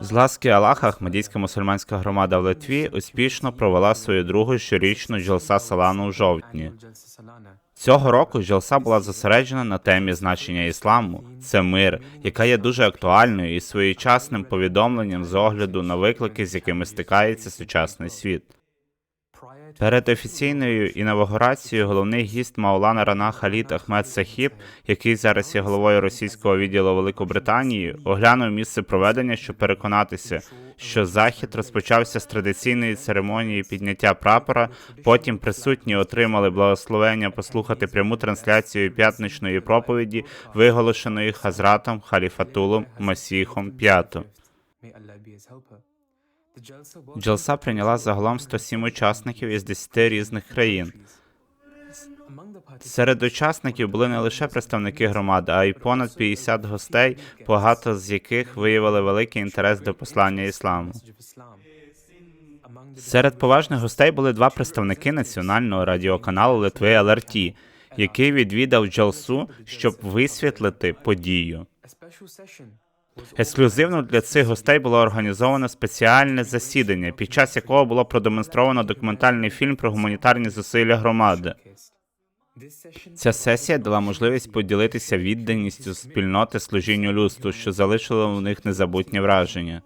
З ласки Аллаха Ахмадійська мусульманська громада в Литві успішно провела свою другу щорічну Джалса Салану у жовтні. Цього року Джалса була зосереджена на темі значення ісламу це мир, яка є дуже актуальною і своєчасним повідомленням з огляду на виклики, з якими стикається сучасний світ. Перед офіційною інавгурацією головний гість Маулана Рана Халід Ахмед Сахіб, який зараз є головою російського відділу Великобританії, оглянув місце проведення, щоб переконатися, що захід розпочався з традиційної церемонії підняття прапора. Потім присутні отримали благословення послухати пряму трансляцію п'ятничної проповіді, виголошеної Хазратом Халіфатулом Масіхом П'яту. Джалса прийняла загалом 107 учасників із 10 різних країн. Серед учасників були не лише представники громади, а й понад 50 гостей, багато з яких виявили великий інтерес до послання ісламу. Серед поважних гостей були два представники національного радіоканалу Литви ЛРТ, який відвідав Джалсу, щоб висвітлити подію. Ексклюзивно для цих гостей було організовано спеціальне засідання, під час якого було продемонстровано документальний фільм про гуманітарні зусилля громади. Ця сесія дала можливість поділитися відданістю спільноти служінню людству, що залишило в них незабутнє враження.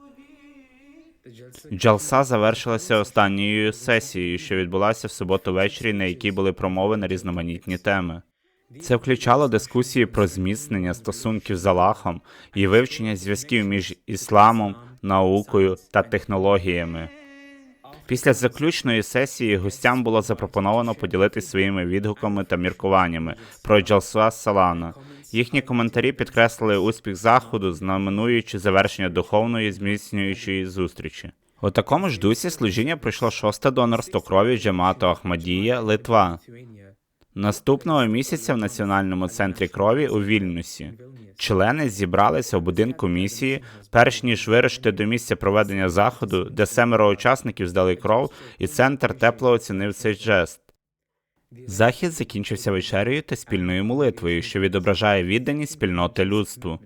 Джалса завершилася останньою сесією, що відбулася в суботу ввечері, на якій були промови на різноманітні теми. Це включало дискусії про зміцнення стосунків з Аллахом і вивчення зв'язків між ісламом, наукою та технологіями. Після заключної сесії гостям було запропоновано поділитися своїми відгуками та міркуваннями про Джалсуа Салана. Їхні коментарі підкреслили успіх заходу, знаменуючи завершення духовної зміцнюючої зустрічі. У такому ж дусі служіння пройшло шосте донорство крові Джамату Ахмадія, Литва. Наступного місяця в Національному центрі крові у Вільнюсі члени зібралися в будинку місії, перш ніж вирушити до місця проведення заходу, де семеро учасників здали кров, і центр тепло оцінив цей жест. Захід закінчився вечерею та спільною молитвою, що відображає відданість спільноти людству.